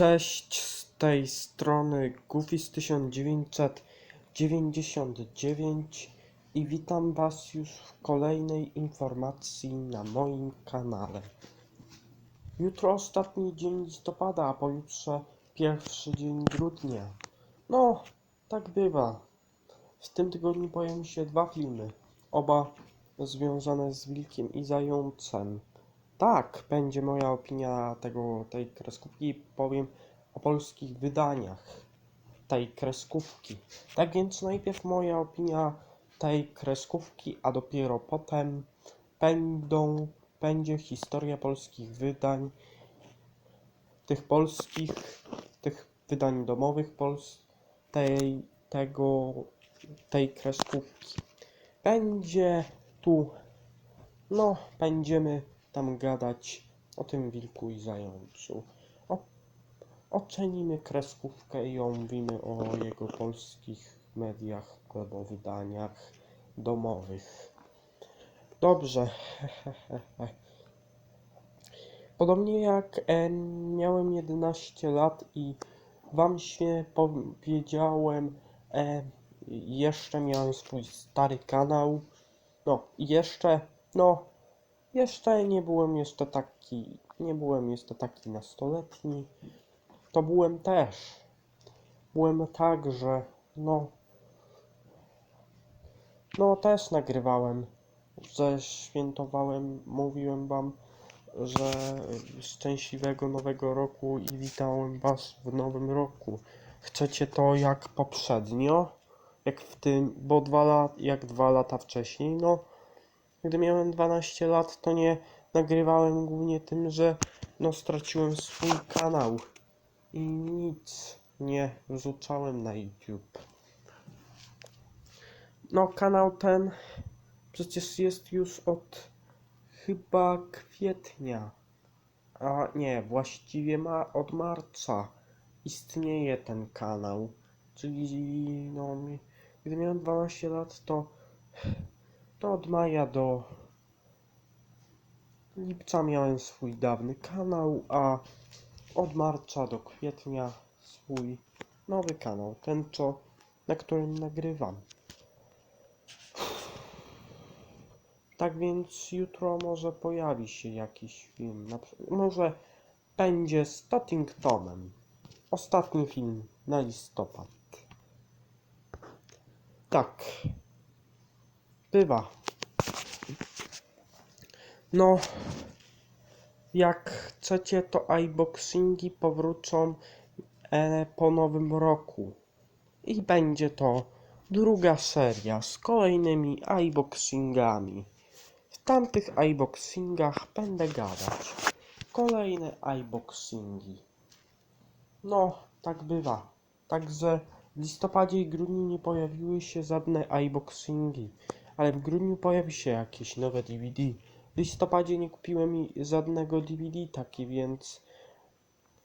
Cześć, z tej strony Goofy 1999 i witam Was już w kolejnej informacji na moim kanale. Jutro ostatni dzień listopada, a pojutrze pierwszy dzień grudnia. No, tak bywa. W tym tygodniu pojawią się dwa filmy, oba związane z wilkiem i zającem. Tak, będzie moja opinia tego, tej kreskówki. Powiem o polskich wydaniach tej kreskówki. Tak więc najpierw moja opinia tej kreskówki, a dopiero potem będą, będzie historia polskich wydań, tych polskich, tych wydań domowych Pols tej, tego, tej kreskówki. Będzie tu, no, będziemy tam gadać o tym wilku i zającu. O, ocenimy kreskówkę i omówimy o jego polskich mediach albo wydaniach domowych. Dobrze. Podobnie jak miałem 11 lat i wam się powiedziałem, e, jeszcze miałem swój stary kanał. No, jeszcze, no, jeszcze nie byłem jeszcze taki, nie byłem jeszcze taki nastoletni. To byłem też. Byłem tak, że no, no też nagrywałem, że świętowałem, mówiłem wam, że szczęśliwego nowego roku i witałem was w nowym roku. Chcecie to jak poprzednio? Jak w tym, bo dwa lat, jak dwa lata wcześniej, no gdy miałem 12 lat, to nie nagrywałem głównie tym, że no straciłem swój kanał i nic nie wrzucałem na YouTube. No kanał ten przecież jest już od chyba kwietnia. A nie, właściwie ma od marca istnieje ten kanał. Czyli no gdy miałem 12 lat, to to od maja do lipca miałem swój dawny kanał, a od marca do kwietnia swój nowy kanał, ten co, na którym nagrywam. Tak więc jutro może pojawi się jakiś film, może będzie z Tottingtomem. Ostatni film na listopad. Tak. Bywa. No, jak chcecie, to iBoxingi powrócą e, po nowym roku. I będzie to druga seria z kolejnymi iBoxingami. W tamtych iBoxingach będę gadać. Kolejne iBoxingi. No, tak bywa. Także w listopadzie i grudniu nie pojawiły się żadne iBoxingi, ale w grudniu pojawi się jakieś nowe DVD. W listopadzie nie kupiłem żadnego DVD taki, więc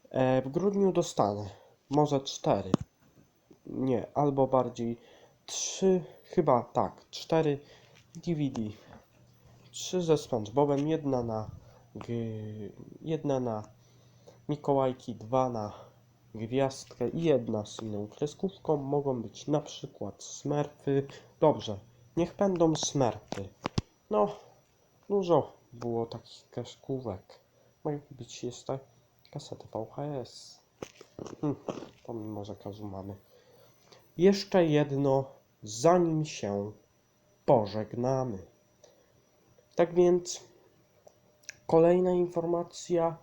e, w grudniu dostanę. Może cztery. Nie, albo bardziej trzy, chyba tak, cztery DVD. Trzy ze SpongeBobem, jedna na jedna na Mikołajki, dwa na gwiazdkę i jedna z inną kreskówką. Mogą być na przykład smerfy. Dobrze, niech będą smerfy. No, dużo było takich kreskówek. Mogą być jeszcze kasety VHS. Hm, pomimo zakazu mamy. Jeszcze jedno, zanim się pożegnamy. Tak więc kolejna informacja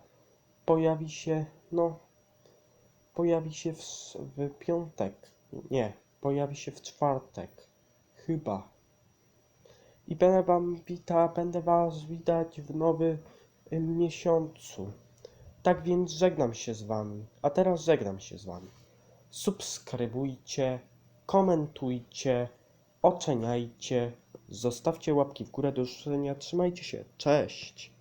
pojawi się, no, pojawi się w, w piątek. Nie, pojawi się w czwartek. Chyba. I będę wam wita, będę was widać w nowym y, miesiącu. Tak więc żegnam się z wami. A teraz żegnam się z wami. Subskrybujcie, komentujcie, oceniajcie, zostawcie łapki w górę do życzenia. Trzymajcie się. Cześć.